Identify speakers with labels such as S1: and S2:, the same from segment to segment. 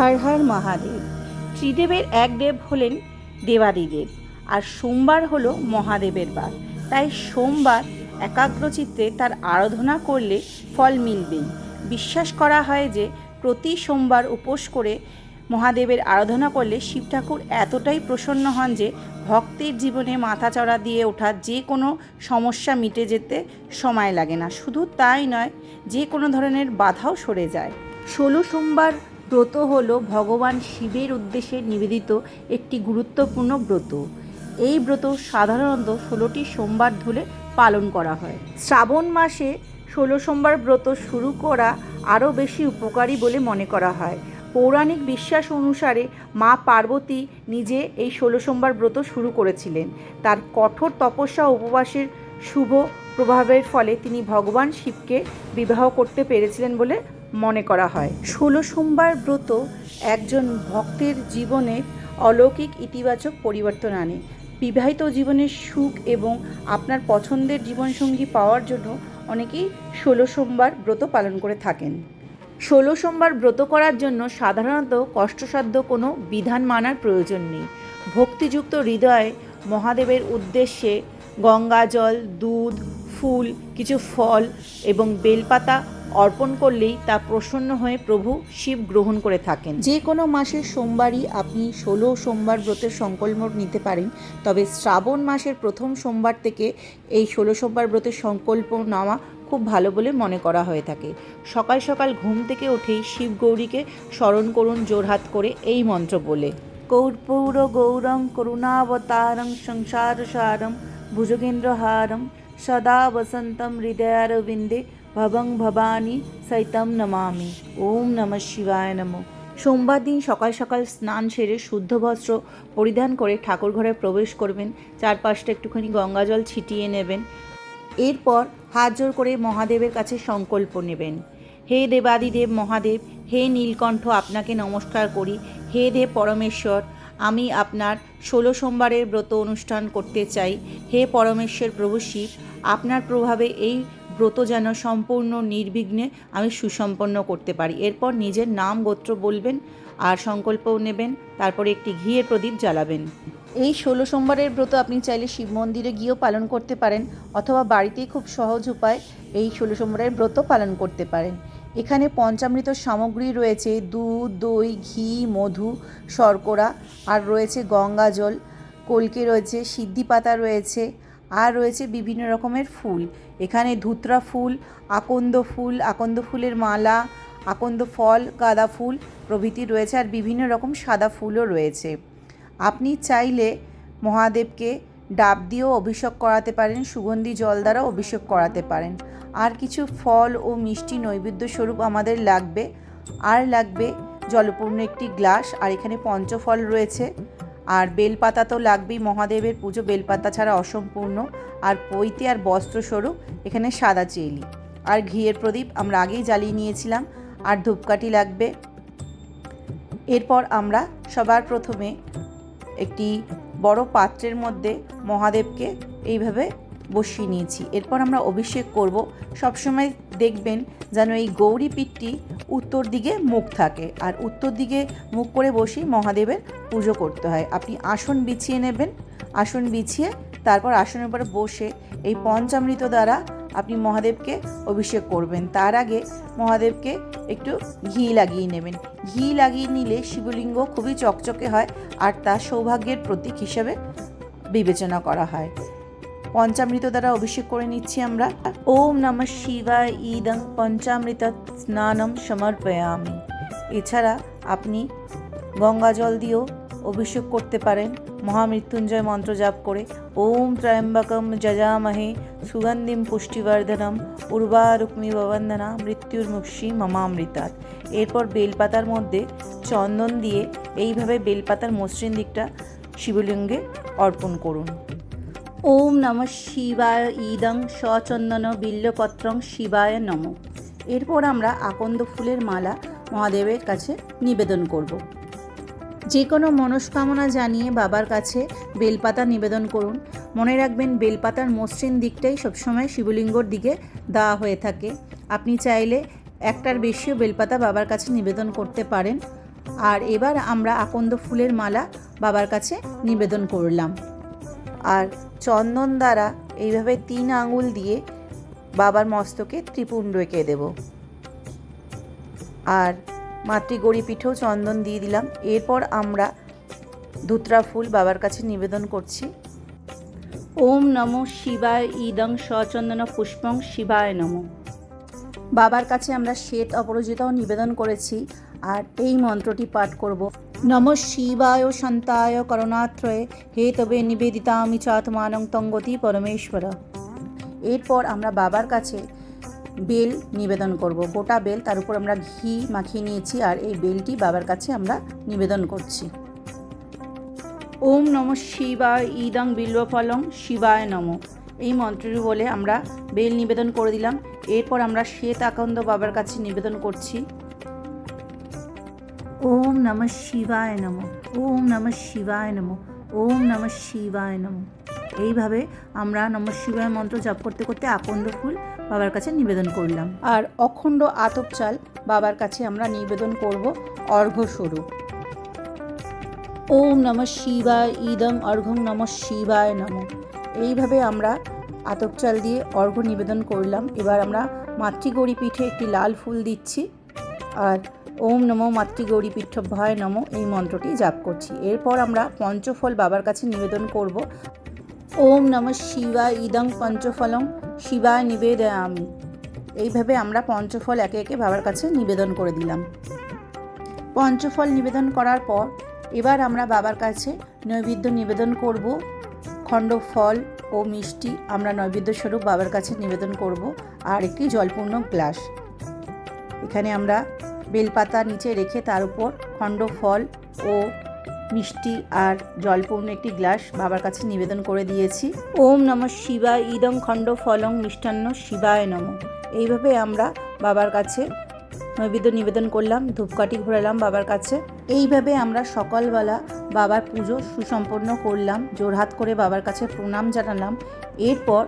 S1: হর হর মহাদেব। ত্রিদেবের এক দেব হলেন দেবাদিদেব, আর সোমবার হলো মহাদেবের বার। তাই সোমবার একাগ্রচিত্তে তার আরাধনা করলে ফল মিলবেই। বিশ্বাস করা হয় যে, প্রতি সোমবার উপোস করে মহাদেবের আরাধনা করলে শিব ঠাকুর এতটাই প্রসন্ন হন যে, ভক্তের জীবনে মাথাচড়া দিয়ে ওঠা যে কোনো সমস্যা মিটে যেতে সময় লাগে না। শুধু তাই নয়, যে কোনো ধরনের বাধাও সরে যায়। ষোলো সোমবার ব্রত হল ভগবান শিবের উদ্দেশ্যে নিবেদিত একটি গুরুত্বপূর্ণ ব্রত। এই ব্রত সাধারণত ষোলোটি সোমবার ধরে পালন করা হয়। শ্রাবণ মাসে ষোলো সোমবার ব্রত শুরু করা আরও বেশি উপকারী বলে মনে করা হয়। পৌরাণিক বিশ্বাস অনুসারে মা পার্বতী নিজে এই ষোলো সোমবার ব্রত শুরু করেছিলেন। তার কঠোর তপস্যা উপবাসের শুভ প্রভাবের ফলে তিনি ভগবান শিবকে বিবাহ করতে পেরেছিলেন বলে মনে করা হয়। ষোলো সোমবার ব্রত একজন ভক্তের জীবনে অলৌকিক ইতিবাচক পরিবর্তন আনে। বিবাহিত জীবনের সুখ এবং আপনার পছন্দের জীবনসঙ্গী পাওয়ার জন্য অনেকেই ষোলো সোমবার ব্রত পালন করে থাকেন। ষোলো সোমবার ব্রত করার জন্য সাধারণত কষ্টসাধ্য কোনো বিধান মানার প্রয়োজন নেই। ভক্তিযুক্ত হৃদয়ে মহাদেবের উদ্দেশ্যে গঙ্গা জল, দুধ ফুল কিছু ফল এবং বেলপাতা অর্পণ করলেই তা প্রসন্ন হয়ে প্রভু শিব গ্রহণ করে থাকেন। যে কোনো মাসের সোমবারই আপনি ষোলো সোমবার ব্রতের সংকল্প নিতে পারেন তবে শ্রাবণ মাসের প্রথম সোমবার থেকে এই ষোলো সোমবার ব্রতের সংকল্প নেওয়া খুব ভালো বলে মনে করা হয়ে থাকে। সকাল সকাল ঘুম থেকে উঠেই শিব গৌরীকে স্মরণ করুন জোরহাত করে এই মন্ত্র বলে কৌর্পৌর গৌরং করুণাবতারং সংসারসারম ভুজগেন্দ্রহারম সদা বসন্তম হৃদয়ারবিন্দে ভবং ভবানী সৈতম নমামি ওম নমঃ শিবায় নমঃ সোমবার দিন সকাল সকাল স্নান সেরে শুদ্ধ বস্ত্র পরিধান করে ঠাকুর ঘরে প্রবেশ করবেন। চারপাশটা একটুখানি গঙ্গা জল ছিটিয়ে নেবেন। এরপর হাত জোর করে মহাদেবের কাছে সংকল্প নেবেন। হে দেবাদিদেব মহাদেব, হে নীলকণ্ঠ, আপনাকে নমস্কার করি। হে দেব পরমেশ্বর আমি আপনার ষোলো সোমবারের ব্রত অনুষ্ঠান করতে চাই। হে পরমেশ্বর প্রভু শিব, আপনার প্রভাবে এই ব্রত যেন সম্পূর্ণ নির্বিঘ্নে আমি সুসম্পন্ন করতে পারি। এরপর নিজের নাম গোত্র বলবেন, আর সংকল্পও নেবেন, তারপরে একটি ঘিয়ের প্রদীপ জ্বালাবেন। এই ষোলো সোমবারের ব্রত আপনি চাইলে শিব মন্দিরে গিয়েও পালন করতে পারেন, অথবা বাড়িতেই খুব সহজ উপায় এই ষোলো সোমবারের ব্রত পালন করতে পারেন। এখানে পঞ্চামৃত সামগ্রী রয়েছে, দুধ, দই, ঘি, মধু, শর্করা, আর রয়েছে গঙ্গা জল, কলকে রয়েছে, সিদ্ধি পাতা রয়েছে, আর রয়েছে বিভিন্ন রকমের ফুল। এখানে ধুতরা ফুল, আকন্দ ফুল, আকন্দ ফুলের মালা, আকন্দ ফল, গাঁদা ফুল প্রভৃতি রয়েছে, আর বিভিন্ন রকম সাদা ফুলও রয়েছে। আপনি চাইলে মহাদেবকে ডাব দিয়েও অভিষেক করাতে পারেন, সুগন্ধি জল দ্বারা অভিষেক করাতে পারেন। আর কিছু ফল ও মিষ্টি নৈবেদ্য স্বরূপ আমাদের লাগবে। আর লাগবে জলপূর্ণ একটি গ্লাস, আর এখানে পঞ্চফল রয়েছে। আর বেলপাতা তো লাগবেই, মহাদেবের পুজো। বেলপাতা ছাড়া অসম্পূর্ণ। আর পৈতে আর বস্ত্রস্বরূপ এখানে সাদা চেলি। আর ঘিয়ের প্রদীপ আমরা আগেই জ্বালিয়ে নিয়েছিলাম। আর ধূপকাঠি লাগবে। এরপর আমরা সবার প্রথমে একটি বড় পাত্রের মধ্যে মহাদেবকে এইভাবে বসিয়ে নিয়েছি। এরপর আমরা অভিষেক করব। সবসময় দেখবেন যেন এই গৌরী পীঠটি উত্তর দিকে মুখ থাকে আর উত্তর দিকে মুখ করে বসেই মহাদেবের পুজো করতে হয়। আপনি আসন বিছিয়ে নেবেন, আসন বিছিয়ে তারপর আসনের উপরে বসে এই পঞ্চামৃত দ্বারা আপনি মহাদেবকে অভিষেক করবেন। তার আগে মহাদেবকে একটু ঘি লাগিয়ে নেবেন। ঘি লাগিয়ে নিলে শিবলিঙ্গ খুবই চকচকে হয় আর তা সৌভাগ্যের প্রতীক হিসেবে বিবেচনা করা হয়। পঞ্চামৃত দ্বারা অভিষেক করে নিচ্ছি আমরা। ওম নমঃ শিবায় ইদং পঞ্চামৃত স্নানম সমর্পয়ামি। এছাড়া আপনি গঙ্গা জল দিয়েও অভিষেক করতে পারেন, মহামৃত্যুঞ্জয় মন্ত্র জাপ করে। ওম ত্রয়ম্বকম যজামহে সুগন্ধিম পুষ্টিবর্ধনম উর্বারুক্মি ববন্দনা মৃত্যুর মুক্ষি মমামৃতাৎ। এরপর বেলপাতার মধ্যে চন্দন দিয়ে এইভাবে বেলপাতার মসৃণ দিকটা শিবলিঙ্গে অর্পণ করুন। ওম নমঃ শিবায় ইদং সচন্দন বিল্লপত্রং শিবায় নম। এরপর আমরা আকন্দ ফুলের মালা মহাদেবের কাছে নিবেদন করব। যে কোনো মনস্কামনা জানিয়ে বাবার কাছে বেলপাতা নিবেদন করুন। মনে রাখবেন বেলপাতার মসৃণ দিকটাই সবসময় শিবলিঙ্গর দিকে দেওয়া হয়ে থাকে। আপনি চাইলে একটার বেশিও বেলপাতা বাবার কাছে নিবেদন করতে পারেন। আর এবার আমরা আকন্দ ফুলের মালা বাবার কাছে নিবেদন করলাম। আর চন্দন দ্বারা এইভাবে তিন আঙুল দিয়ে বাবার মস্তকে ত্রিপুণ্ড এঁকে দেব। আর মাতৃগড়ি পিঠেও চন্দন দিয়ে দিলাম। এরপর আমরা ধুতরা ফুল বাবার কাছে নিবেদন করছি। ওম নমো শিবায় ইদং সচন্দন পুষ্পং শিবায় নমো। বাবার কাছে আমরা শ্বেত অপরাজিতাও নিবেদন করেছি। আর এই মন্ত্রটি পাঠ করব। নম শিবায় শান্তায় করণাত্রয়ে হে তবে নিবেদিতা আমি চাতমানং তঙ্গতি পরমেশ্বর এরপর আমরা বাবার কাছে বেল নিবেদন করব। গোটা বেল তার উপর আমরা ঘি মাখিয়ে নিয়েছি আর এই বেলটি বাবার কাছে আমরা নিবেদন করছি। ওম নম শিবায়, ইদং বিল্বফলং, শিবায় নম। এই মন্ত্রটি বলে আমরা বেল নিবেদন করে দিলাম। এরপর আমরা শ্বেত আকন্দ বাবার কাছে নিবেদন করছি। ওম নম শিবায় নম, ওম নম শিবায় নম, ওম নম শিবায় নম। এইভাবে আমরা নম শিবায় মন্ত্র জপ করতে করতে আকন্দ ফুল বাবার কাছে নিবেদন করলাম। আর অখণ্ড আতপ চাল বাবার কাছে আমরা নিবেদন করব অর্ঘ্যস্বরূপ। ওম নম শিবায়, ইদম অর্ঘ্যং নম শিবায় নম। এইভাবে আমরা আতপ চাল দিয়ে অর্ঘ্য নিবেদন করলাম। এবার আমরা মাতৃগৌরী পিঠে একটি লাল ফুল দিচ্ছি। আর ওম নমো মাতৃগৌরী পিঠভয় নম, এই মন্ত্রটি জাপ করছি। এরপর আমরা পঞ্চফল বাবার কাছে নিবেদন করব। ওম নম শিবায়, ইদং পঞ্চফলং, শিবায় নিবেদয়ামি। এইভাবে আমরা পঞ্চফল একে একে বাবার কাছে নিবেদন করে দিলাম। পঞ্চফল নিবেদন করার পর এবার আমরা বাবার কাছে নৈবেদ্য নিবেদন করব। খণ্ড ফল ও মিষ্টি আমরা নৈবেদ্য স্বরূপ বাবার কাছে নিবেদন করব। আর একটি জলপূর্ণ গ্লাস। এখানে আমরা বেলপাতা নিচে রেখে তার উপর খণ্ড ফল ও মিষ্টি আর জলপূর্ণ একটি গ্লাস বাবার কাছে নিবেদন করে দিয়েছি। ওম নম শিবায়, ইদং খণ্ড ফলং মিষ্টান্ন শিবায় নম। এইভাবে আমরা বাবার কাছে নৈবেদ্য নিবেদন করলাম, ধূপকাঠি ঘোরালাম বাবার কাছে। এইভাবে আমরা সকালবেলা বাবার পুজো সুসম্পন্ন করলাম, জোরহাত করে বাবার কাছে প্রণাম জানালাম। এরপর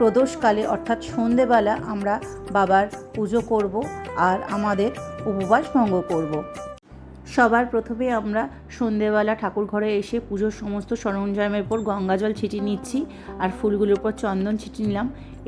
S1: প্রদোষকালে, অর্থাৎ সন্ধেবেলা, আমরা বাবার পুজো করব আর আমাদের উপবাস ভঙ্গ করব। সবার প্রথমে আমরা সন্ধেবেলা ঠাকুর ঘরে এসে পুজোর সমস্ত সরঞ্জামের উপর গঙ্গাজল ছিটিয়ে নিচ্ছি আর ফুলগুলোর উপর চন্দন ছিটিয়ে নিলাম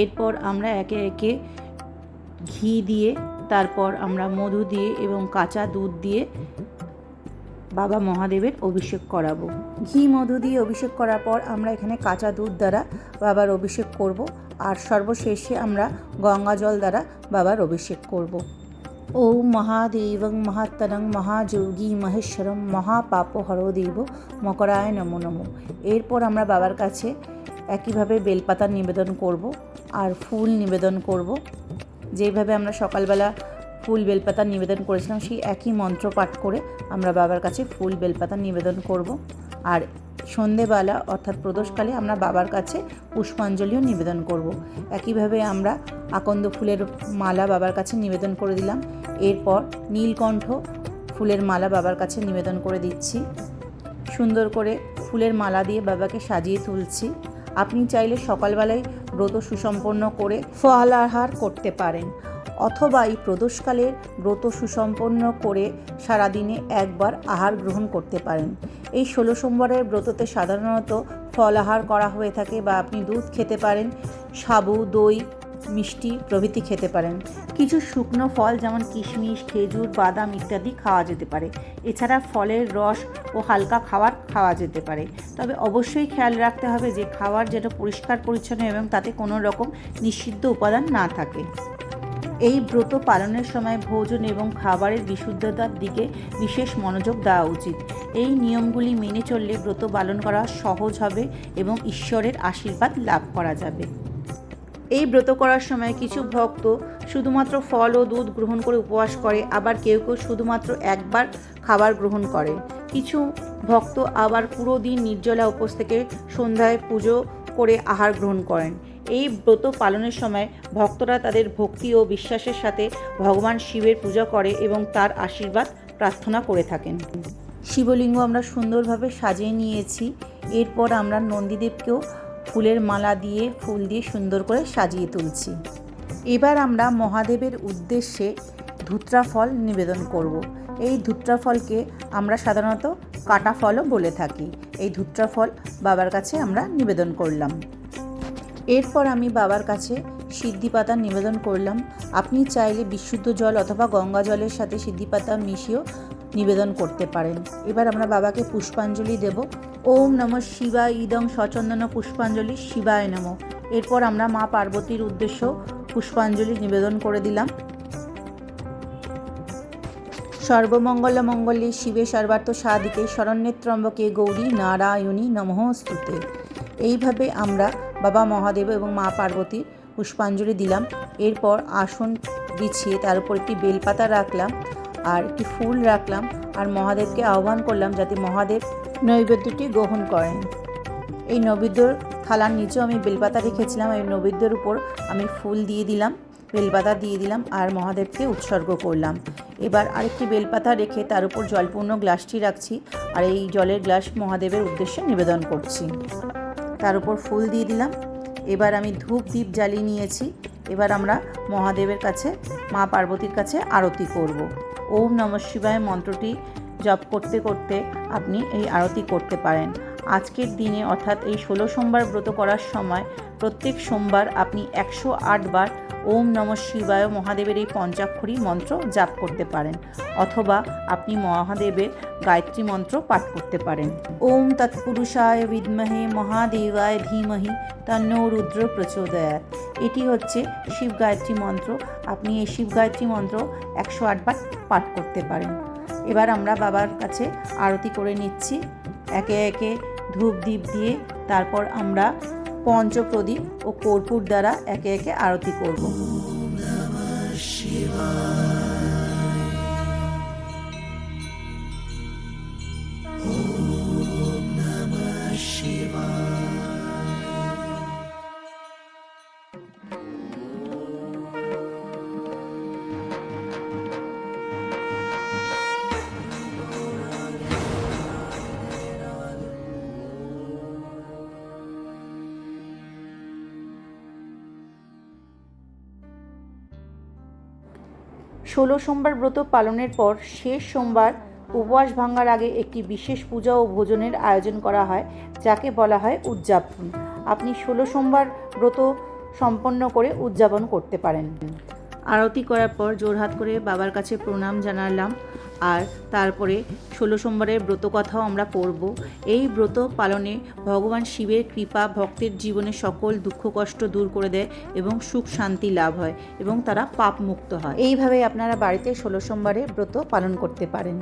S1: এরপর আমরা একে একে ঘি দিয়ে, তারপর আমরা মধু দিয়ে এবং কাঁচা দুধ দিয়ে বাবা মহাদেবের অভিষেক করাবো। ঘি, মধু দিয়ে অভিষেক করার পর আমরা এখানে কাঁচা দুধ দ্বারা বাবার অভিষেক করব আর সর্বশেষে আমরা গঙ্গা জল দ্বারা বাবার অভিষেক করব। ও মহাদেবং মহাত্তরং মহাযোগী মহেশ্বরম মহাপাপহর দেব মকরায় নমো নমো। এরপর আমরা বাবার কাছে একইভাবে বেলপাতা নিবেদন করব আর ফুল নিবেদন করব। যেইভাবে আমরা সকালবেলা ফুল বেলপাতা নিবেদন করেছিলাম, সেই একই মন্ত্র পাঠ করে আমরা বাবার কাছে ফুল বেলপাতা নিবেদন করব। আর সন্ধেবেলা অর্থাৎ প্রদোষকালে আমরা বাবার কাছে পুষ্পাঞ্জলিও নিবেদন করব। একইভাবে আমরা আকন্দ ফুলের মালা বাবার কাছে নিবেদন করে দিলাম। এরপর নীলকণ্ঠ ফুলের মালা বাবার কাছে নিবেদন করে দিচ্ছি। সুন্দর করে ফুলের মালা দিয়ে বাবাকে সাজিয়ে তুলছি। আপনি চাইলে সকালবেলায় ব্রত সুসম্পন্ন করে ফল আহার করতে পারেন। অথবা এই প্রদোষকালের ব্রত সুসম্পন্ন করে সারাদিনে একবার আহার গ্রহণ করতে পারেন। এই ষোলো সোমবারের ব্রততে সাধারণত ফল আহার করা হয়ে থাকে বা আপনি দুধ খেতে পারেন, সাবু, দই, মিষ্টি প্রভৃতি খেতে পারেন। কিছু শুকনো ফল যেমন কিশমিশ, খেজুর, বাদাম ইত্যাদি খাওয়া যেতে পারে। এছাড়া ফলের রস ও হালকা খাবার খাওয়া যেতে পারে। তবে অবশ্যই খেয়াল রাখতে হবে যে খাবার যেটা পরিষ্কার, পরিচ্ছন্ন এবং তাতে কোনো রকম নিষিদ্ধ উপাদান না থাকে। এই ব্রত পালনের সময় ভোজন এবং খাবারের বিশুদ্ধতার দিকে বিশেষ মনোযোগ দেওয়া উচিত। এই নিয়মগুলি মেনে চললে ব্রত পালন করা সহজ হবে এবং ঈশ্বরের আশীর্বাদ লাভ করা যাবে। এই ব্রত করার সময় কিছু ভক্ত শুধুমাত্র ফল ও দুধ গ্রহণ করে উপবাস করে, আবার কেউ কেউ শুধুমাত্র একবার খাবার গ্রহণ করে। কিছু ভক্ত আবার পুরো দিন নির্জলা উপোস থেকে সন্ধ্যায় পুজো করে আহার গ্রহণ করেন। এই ব্রত পালনের সময় ভক্তরা তাদের ভক্তি ও বিশ্বাসের সাথে ভগবান শিবের পূজা করে এবং তার আশীর্বাদ প্রার্থনা করে থাকেন। শিবলিঙ্গ আমরা সুন্দরভাবে সাজিয়ে নিয়েছি। এরপর আমরা নন্দীদেবকেও ফুলের মালা দিয়ে ফুল দিয়ে সুন্দর করে সাজিয়ে তুলছি। এবার আমরা মহাদেবের উদ্দেশ্যে ধুত্রা ফল নিবেদন করব। এই ধুত্রা ফলকে আমরা সাধারণত কাটা ফলও বলে থাকি। এই ধুত্রা ফল বাবার কাছে আমরা নিবেদন করলাম। এরপর আমি বাবার কাছে সিদ্ধি পাতা নিবেদন করলাম, আপনি চাইলে বিশুদ্ধ জল অথবা গঙ্গা জলের সাথে সিদ্ধি পাতা মিশিয়েও নিবেদন করতে পারেন। এবার আমরা বাবাকে পুষ্পাঞ্জলি দেব। ওম নম শিবা ইদং সচন্দন পুষ্পাঞ্জলি শিবায় নম। এরপর আমরা মা পার্বতীর উদ্দেশ্য পুষ্পাঞ্জলি নিবেদন করে দিলাম। সর্বমঙ্গল মঙ্গলে শিবে সর্বার্থ সাধিকে শরণ্যেত্রম্বকে গৌরী নারায়ণী নমঃস্তুতে এইভাবে আমরা বাবা মহাদেব এবং মা পার্বতী পুষ্পাঞ্জলি দিলাম। এরপর আসন বিছিয়ে তার উপর একটি বেলপাতা রাখলাম আর একটি ফুল রাখলাম আর মহাদেবকে আহ্বান করলাম যাতে মহাদেব নৈবেদ্যটি গ্রহণ করেন। এই নৈবেদ্যর থালার নিচেও আমি বেলপাতা রেখেছিলাম। এই নৈবেদ্যের উপর আমি ফুল দিয়ে দিলাম, বেলপাতা দিয়ে দিলাম আর মহাদেবকে উৎসর্গ করলাম। এবার আরেকটি বেলপাতা রেখে তার উপর জলপূর্ণ গ্লাসটি রাখছি আর এই জলের গ্লাস মহাদেবের উদ্দেশ্যে নিবেদন করছি। তার উপর ফুল দিয়ে দিলাম। এবার আমি ধূপ দ্বীপ জ্বালিয়ে নিয়েছি। এবার আমরা মহাদেবের কাছে, মা পার্বতীর কাছে আরতি করব। ওম নম শিবায় মন্ত্রটি জপ করতে করতে আপনি এই আরতি করতে পারেন। আজকের দিনে, অর্থাৎ এই ষোলো সোমবার ব্রত করার সময়, প্রত্যেক সোমবার আপনি একশো বার ওম নম শিবায় মহাদেবের এই পঞ্চাক্ষরী মন্ত্র জাপ করতে পারেন, অথবা আপনি মহাদেবের গায়ত্রী মন্ত্র পাঠ করতে পারেন। ওম তৎপুরুষায় বিদ্মহে মহাদেবায় ধীমহি তন্ন রুদ্র প্রচোদয়াত এটি হচ্ছে শিব গায়ত্রী মন্ত্র। আপনি এই শিব গায়ত্রী মন্ত্র একশো আটবার পাঠ করতে পারেন। এবার আমরা বাবার কাছে আরতি করে নিচ্ছি। একে একে ধূপ দ্বীপ দিয়ে তারপর আমরা পঞ্চপ্রদীপ ও কর্পূর দ্বারা একে একে আরতি করব। ষোলো সোমবার ব্রত পালনের পর শেষ সোমবার উপবাস ভাঙার আগে একটি বিশেষ পূজা ও ভোজনের আয়োজন করা হয়, যাকে বলা হয় উদযাপন। আপনি ষোলো সোমবার ব্রত সম্পন্ন করে উদযাপন করতে পারেন। আরতি করার পর জোরহাত করে বাবার কাছে প্রণাম জানালাম। আর তারপরে ষোলো সোমবারের ব্রত কথাও আমরা পড়ব। এই ব্রত পালনে ভগবান শিবের কৃপা ভক্তের জীবনে সকল দুঃখ কষ্ট দূর করে দেয় এবং সুখ শান্তি লাভ হয় এবং তারা পাপ মুক্ত হয়। এইভাবে আপনারা বাড়িতে ষোলো সোমবারে ব্রত পালন করতে পারেন।